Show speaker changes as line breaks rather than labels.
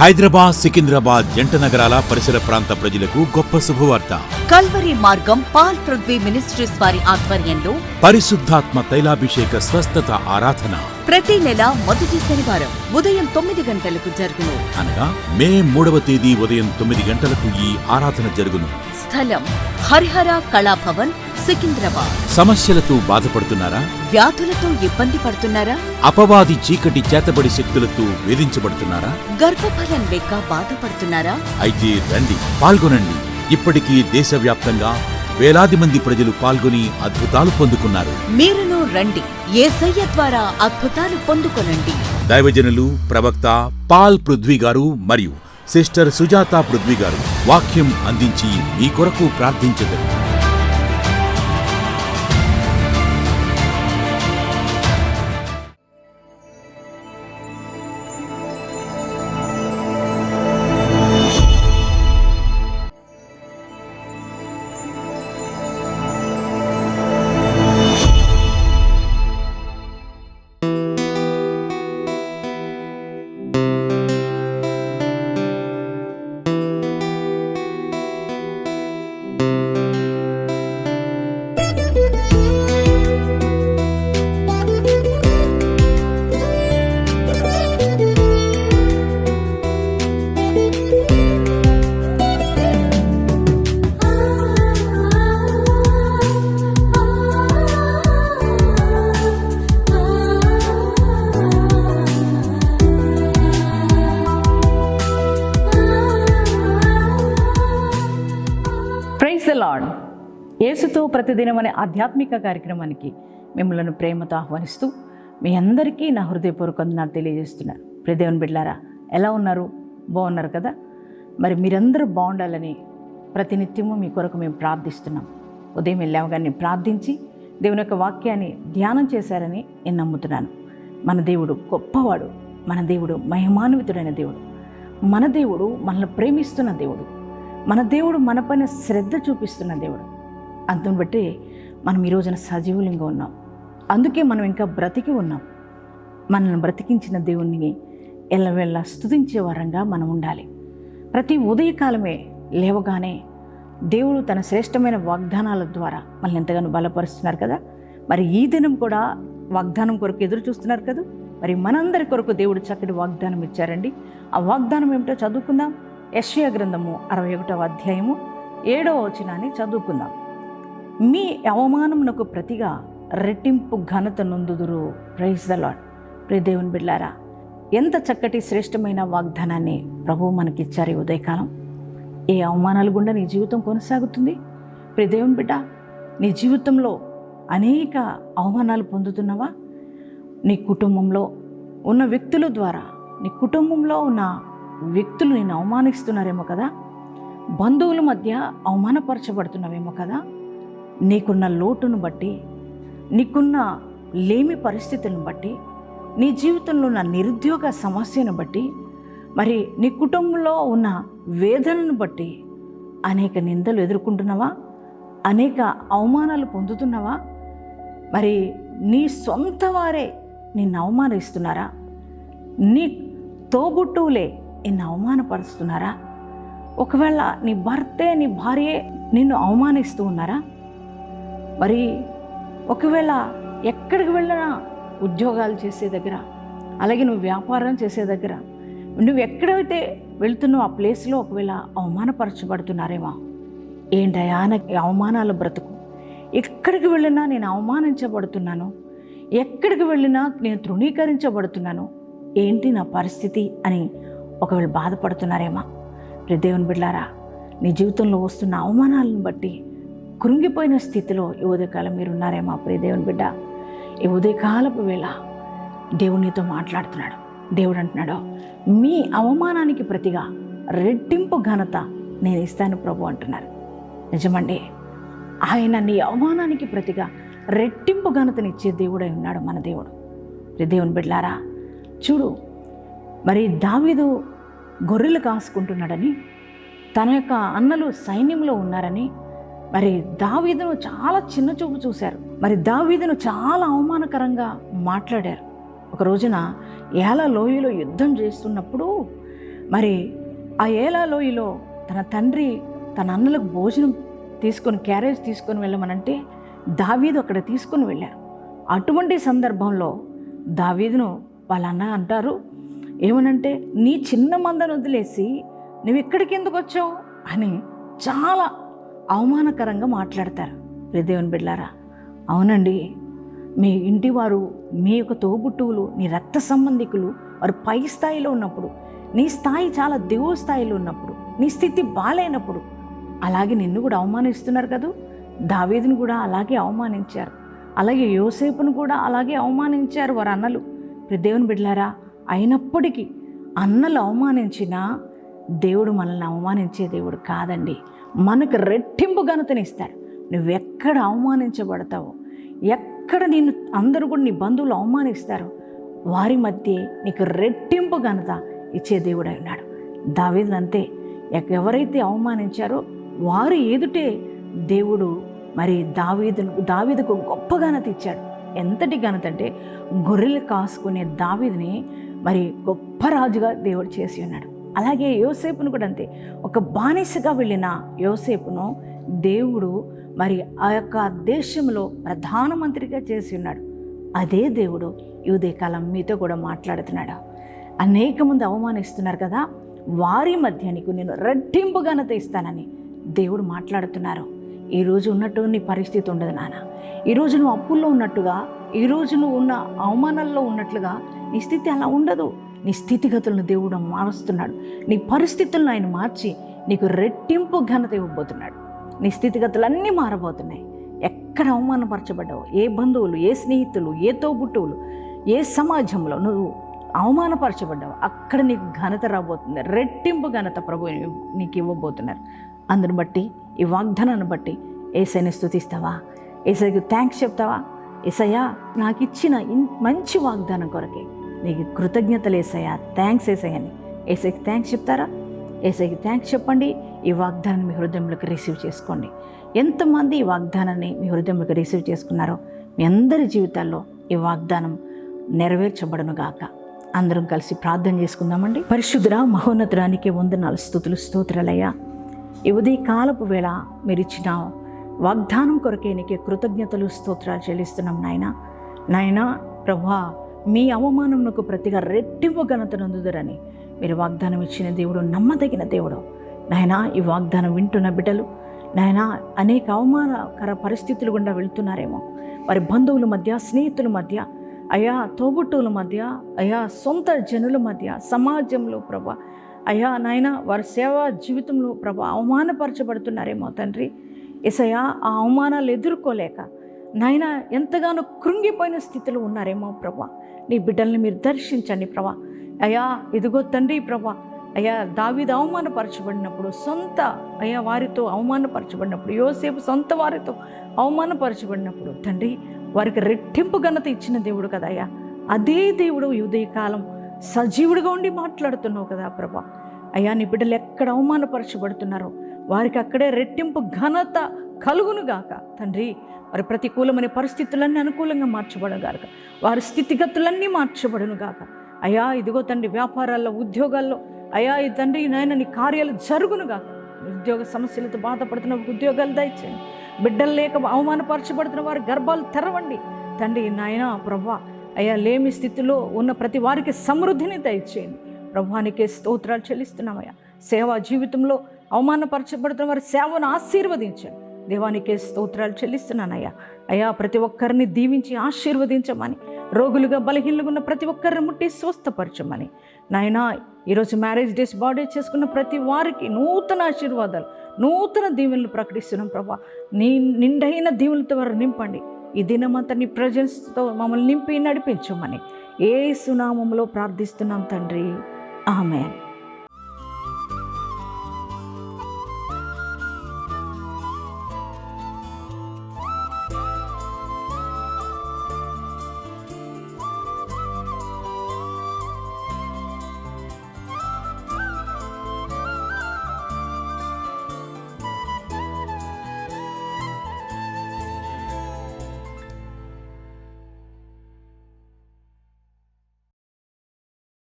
హైదరాబాద్ సికింద్రాబాద్ జంట నగరాల పరిసర ప్రాంత ప్రజలకు గొప్ప శుభవార్త.
కల్వరి మార్గం పాల్ పృథ్వీ మినిస్ట్రీస్ వారి ఆధ్వర్యంలో
పరిశుద్ధాత్మ తైలాభిషేక స్వస్థత ఆరాధన.
ప్రతి నెల మొదటి శనివారం ఉదయం తొమ్మిది గంటలకు జరుగును.
అనగా మే మూడవ తేదీ ఉదయం తొమ్మిది గంటలకు ఈ ఆరాధన జరుగును.
స్థలం హరిహర కళాభవన్ సికింద్రాబాద్.
సమస్యలతో బాధపడుతున్నారా?
వ్యాధులతో ఇబ్బంది పడుతున్నారా?
అపవాది చీకటి చేతబడి శక్తులతో వేధించబడుతున్నారా?
గర్భఫలం లేక బాధపడుతున్నారా?
అయితే రండి పాల్గొనండి. ఇప్పటికీ దేశవ్యాప్తంగా వేలాది మంది ప్రజలు పాల్గొని అద్భుతాలు పొందుకున్నారు.
మీరును రండి. ఏసయ్య ద్వారా అద్భుతాలు పొందుకొనండి.
దైవజనులు ప్రవక్త పాల్ పృథ్వీ గారు మరియు సిస్టర్ సుజాత పృథ్వీ గారు వాక్యం అందించి మీ కొరకు ప్రార్థించగలరు.
ప్రతిదినం అనే ఆధ్యాత్మిక కార్యక్రమానికి మిమ్మల్ని ప్రేమతో ఆహ్వానిస్తూ మీ అందరికీ నా హృదయపూర్వక వందనాలు తెలియజేస్తున్నాను. ప్రదేవన్ బిడ్లారా ఎలా ఉన్నారు? బాగున్నారు కదా? మరి మీరందరూ బాగుండాలని ప్రతినిత్యము మీ కొరకు మేము ప్రార్థిస్తున్నాం. ఉదయం వెళ్ళామగానే ప్రార్థించి దేవుని యొక్క వాక్యాన్ని ధ్యానం చేశారని నేను నమ్ముతున్నాను. మన దేవుడు గొప్పవాడు మన దేవుడు మహిమాన్వితుడైన దేవుడు మన దేవుడు మనల్ని ప్రేమిస్తున్న దేవుడు మన దేవుడు మన పైన శ్రద్ధ చూపిస్తున్న దేవుడు అందుని బట్టి మనం ఈ రోజున సజీవులంగా ఉన్నాం. అందుకే మనం ఇంకా బ్రతికి ఉన్నాం. మనల్ని బ్రతికించిన దేవుణ్ణి ఎల్లవెల్ల స్తుతించే వరంగా మనం ఉండాలి. ప్రతి ఉదయకాలమే లేవగానే దేవుడు తన శ్రేష్టమైన వాగ్దానాల ద్వారా మనల్ని ఎంతగానో బలపరుస్తున్నారు కదా? మరి ఈ దినం కూడా వాగ్దానం కొరకు ఎదురు చూస్తున్నారు కదా? మరి మనందరి కొరకు దేవుడు చక్కటి వాగ్దానం ఇచ్చారండి. ఆ వాగ్దానం ఏమిటో చదువుకుందాం. యశ్యా గ్రంథము అరవై ఒకటవ అధ్యాయము ఏడవ వచనాన్ని చదువుకుందాం. మీ అవమానమునకు ప్రతిగా రెట్టింపు ఘనత నొందుదురు. ప్రైజ్ ద లాడ్ ప్రియ దేవుని బిళ్ళారా ఎంత చక్కటి శ్రేష్టమైన వాగ్దానాన్ని ప్రభువు మనకిచ్చారు ఈ ఉదయకాలం. ఏ అవమానాలు గుండా నీ జీవితం కొనసాగుతుంది? ప్రియ దేవుని బిడ్డ నీ జీవితంలో అనేక అవమానాలు పొందుతున్నావా? నీ కుటుంబంలో ఉన్న వ్యక్తుల ద్వారా నీ కుటుంబంలో ఉన్న వ్యక్తులు నేను అవమానిస్తున్నారేమో కదా? బంధువుల మధ్య అవమానపరచబడుతున్నావేమో కదా? నీకున్న లోటును బట్టి నీకున్న లేమి పరిస్థితులను బట్టి నీ జీవితంలో ఉన్న నిరుద్యోగ సమస్యను బట్టి మరి నీ కుటుంబంలో ఉన్న వేదనను బట్టి అనేక నిందలు ఎదుర్కొంటున్నావా? అనేక అవమానాలు పొందుతున్నావా? మరి నీ సొంత వారే నిన్ను అవమానిస్తున్నారా? నీ తోబుట్టువులే నిన్ను అవమానపరుస్తున్నారా? ఒకవేళ నీ భర్తే నీ భార్యే నిన్ను అవమానిస్తూ ఉన్నారా? మరి ఒకవేళ ఎక్కడికి వెళ్ళినా ఉద్యోగాలు చేసే దగ్గర అలాగే నువ్వు వ్యాపారం చేసే దగ్గర నువ్వు ఎక్కడైతే వెళ్తున్నావు ఆ ప్లేస్లో ఒకవేళ అవమానపరచబడుతున్నారేమో. ఏంటయా నాకు అవమానాల బ్రతుకు. ఎక్కడికి వెళ్ళినా నేను అవమానించబడుతున్నాను. ఎక్కడికి వెళ్ళినా నేను తృణీకరించబడుతున్నాను. ఏంటి నా పరిస్థితి అని ఒకవేళ బాధపడుతున్నారేమో. దేవుని బిడ్డారా నీ జీవితంలో వస్తున్న అవమానాలను బట్టి కృంగిపోయిన స్థితిలో ఈ ఉదయకాలం మీరు ఉన్నారేమో ప్రియ దేవుని బిడ్డ. ఈ ఉదయకాలపు వేళ దేవునితో మాట్లాడుతున్నాడు. దేవుడు అంటున్నాడు మీ అవమానానికి ప్రతిగా రెట్టింపు ఘనత నేను ఇస్తాను ప్రభు అంటున్నారు. నిజమండి ఆయన నీ అవమానానికి ప్రతిగా రెట్టింపు ఘనతనిచ్చే దేవుడై ఉన్నాడు మన దేవుడు. దేవుని బిడ్లారా చూడు మరి దావీదు గొర్రెలు కాసుకుంటున్నాడని తన యొక్క అన్నలు సైన్యంలో ఉన్నారని మరి దావీదును చాలా చిన్న చూపు చూశారు. మరి దావీదును చాలా అవమానకరంగా మాట్లాడారు. ఒక రోజున ఏలా లోయలో యుద్ధం చేస్తున్నప్పుడు మరి ఆ ఏలాలోయలో తన తండ్రి తన అన్నలకు భోజనం తీసుకొని క్యారేజ్ తీసుకొని వెళ్ళమనంటే దావీదు అక్కడ తీసుకొని వెళ్ళారు. అటువంటి సందర్భంలో దావీదును వాళ్ళ అన్న అంటారు ఏమనంటే నీ చిన్న మందను వదిలేసి నువ్వు ఇక్కడికి ఎందుకు వచ్చావు? అని చాలా అవమానకరంగా మాట్లాడతారు. దేవుని బిడ్లారా అవునండి. మీ ఇంటి వారు మీ యొక్క తోబుట్టువులు నీ రక్త సంబంధికులు వారు పై స్థాయిలో ఉన్నప్పుడు నీ స్థాయి చాలా దిగువ స్థాయిలో ఉన్నప్పుడు నీ స్థితి బాగాలేనప్పుడు అలాగే నిన్ను కూడా అవమానిస్తున్నారు కదూ? దావేదిని కూడా అలాగే అవమానించారు. అలాగే యోసేపును కూడా అలాగే అవమానించారు వారు అన్నలు ఇప్పుడు దేవుని బిడ్లారా అయినప్పటికీ అన్నలు అవమానించినా దేవుడు మనల్ని అవమానించే దేవుడు కాదండి. మనకు రెట్టింపు ఘనతనిస్తాడు నువ్వెక్కడ అవమానించబడతావో ఎక్కడ నేను అందరూ కూడా నీ బంధువులు అవమానిస్తారు వారి మధ్య నీకు రెట్టింపు ఘనత ఇచ్చే దేవుడై ఉన్నాడు దావీదు ఎవరైతే అవమానించారో వారు ఎదుటే దేవుడు మరి దావీదు దావీదుకు గొప్ప ఘనత ఇచ్చాడు. ఎంతటి ఘనత అంటే గొర్రెలు కాసుకునే దావీదిని మరి గొప్ప రాజుగా దేవుడు చేసి ఉన్నాడు. అలాగే యోసేపును కూడా అంతే. ఒక బానిసగా వెళ్ళిన యోసేపును దేవుడు మరి ఆ యొక్క దేశంలో ప్రధానమంత్రిగా చేసి ఉన్నాడు. అదే దేవుడు ఈ ఉదయకాలం మీతో కూడా మాట్లాడుతున్నాడు. అనేక మంది అవమానిస్తున్నారు కదా వారి మధ్య నీకు నేను రెట్టింపు ఘనత ఇస్తానని దేవుడు మాట్లాడుతున్నారు. ఈరోజు ఉన్నట్టు నీ పరిస్థితి ఉండదు నాన్న ఈరోజు నువ్వు అప్పుల్లో ఉన్నట్టుగా ఈరోజు నువ్వు ఉన్న అవమానాల్లో ఉన్నట్లుగా నీ స్థితి అలా ఉండదు. నీ స్థితిగతులను దేవుడు మారుస్తున్నాడు. నీ పరిస్థితులను ఆయన మార్చి నీకు రెట్టింపు ఘనత ఇవ్వబోతున్నాడు. నీ స్థితిగతులన్నీ మారబోతున్నాయి. ఎక్కడ అవమానపరచబడ్డావు ఏ బంధువులు ఏ స్నేహితులు ఏ తోబుట్టువులు ఏ సమాజంలో నువ్వు అవమానపరచబడ్డావు అక్కడ నీకు ఘనత రాబోతుంది. రెట్టింపు ఘనత ప్రభు నీకు ఇవ్వబోతున్నారు. అందుని బట్టి ఈ వాగ్దానాన్ని బట్టి ఏసైని స్థుతిస్తావా ఏసైకి థ్యాంక్స్ చెప్తావా? ఏసయ్యా నాకు ఇచ్చిన ఇన్- మంచి వాగ్దానం కొరకే నీకు కృతజ్ఞతలు ఏసయ్యా. థ్యాంక్స్ ఏసయ్యని ఏసైకి థ్యాంక్స్ చెప్తారా? ఏసైకి థ్యాంక్స్ చెప్పండి. ఈ వాగ్దానాన్ని మీ హృదయంలోకి రిసీవ్ చేసుకోండి. ఎంతమంది ఈ వాగ్దానాన్ని మీ హృదయంలోకి రిసీవ్ చేసుకున్నారో మీ అందరి జీవితాల్లో ఈ వాగ్దానం నెరవేర్చబడను గాక. అందరం కలిసి ప్రార్థన చేసుకుందామండి. పరిశుద్ధ మహోన్నతురానికి వందనాలు స్థుతులు స్తోత్రాలయ్యా. ఈ ఉదయ కాలపు వేళ మీరు ఇచ్చిన వాగ్దానం కొరకే నీకే కృతజ్ఞతలు స్తోత్రాలు చెల్లిస్తున్నాం నాయన. నాయన ప్రభా మీ అవమానమునకు ప్రతిగా రెట్టింపు ఘనత నందుదరని. మీరు వాగ్దానం ఇచ్చిన దేవుడు నమ్మదగిన దేవుడు. నాయన ఈ వాగ్దానం వింటున్న బిడ్డలు నాయన అనేక అవమానకర పరిస్థితులు గుండా వెళ్తున్నారేమో. వారి బంధువుల మధ్య స్నేహితుల మధ్య అయా తోబుట్టువుల మధ్య అయా సొంత జనుల మధ్య సమాజంలో ప్రభా అయ్యా నాయన వారి సేవా జీవితంలో ప్రభా అవమానపరచబడుతున్నారేమో తండ్రి. ఎసయా ఆ అవమానాలు ఎదుర్కోలేక నాయన ఎంతగానో కృంగిపోయిన స్థితిలో ఉన్నారేమో ప్రభా. నీ బిడ్డల్ని మీరు దర్శించండి ప్రభా. అయ్యా ఇదిగో తండ్రి ప్రభా. అయ్యా దావిది అవమానపరచబడినప్పుడు సొంత అయ్యా వారితో అవమానపరచబడినప్పుడు యోసేపు సొంత వారితో అవమానపరచబడినప్పుడు తండ్రి వారికి రెట్టింపు ఘనత ఇచ్చిన దేవుడు కదా అయ్యా. అదే దేవుడు ఉదయకాలం సజీవుడిగా ఉండి మాట్లాడుతున్నావు కదా ప్రభా. అయ్యా నీ బిడ్డలు ఎక్కడ అవమానపరచబడుతున్నారో వారికి అక్కడే రెట్టింపు ఘనత కలుగునుగాక. తండ్రి వారి ప్రతికూలమైన పరిస్థితులన్నీ అనుకూలంగా మార్చబడగాక. వారి స్థితిగతులన్నీ మార్చబడునుగాక. అయ్యా ఇదిగో తండ్రి వ్యాపారాల్లో ఉద్యోగాల్లో అయ్యా ఈ తండ్రి నాయన నీ కార్యాలు జరుగునుగాక. ఉద్యోగ సమస్యలతో బాధపడుతున్న ఉద్యోగాలు దయచేయండి. బిడ్డలు లేక అవమానపరచబడుతున్న వారి గర్భాలు తెరవండి. తండ్రి నాయన ప్రభా అయ్యా లేమి స్థితిలో ఉన్న ప్రతి వారికి సమృద్ధిని దయచేయండి. ప్రభానికే స్తోత్రాలు చెల్లిస్తున్నామయ్యా. సేవా జీవితంలో అవమానపరచబడుతున్న వారి సేవను ఆశీర్వదించండి. దేవానికే స్తోత్రాలు చెల్లిస్తున్నానయ్యా. అయ్యా ప్రతి ఒక్కరిని దీవించి ఆశీర్వదించమని రోగులుగా బలహీనలుగా ఉన్న ప్రతి ఒక్కరిని ముట్టి స్వస్థపరచమని. నాయనా ఈరోజు మ్యారేజ్ డేస్ బాడీ చేసుకున్న ప్రతి వారికి నూతన ఆశీర్వాదాలు నూతన దీవెనలు ప్రకటిస్తున్నాం ప్రభా. నీ నిండైన దీవులతో వారు నింపండి. ఈ దినమంతా నీ ప్రజెన్స్తో మమ్మల్ని నింపి నడిపించమని ఏ సునామంలో ప్రార్థిస్తున్నాం తండ్రి. ఆమెన్.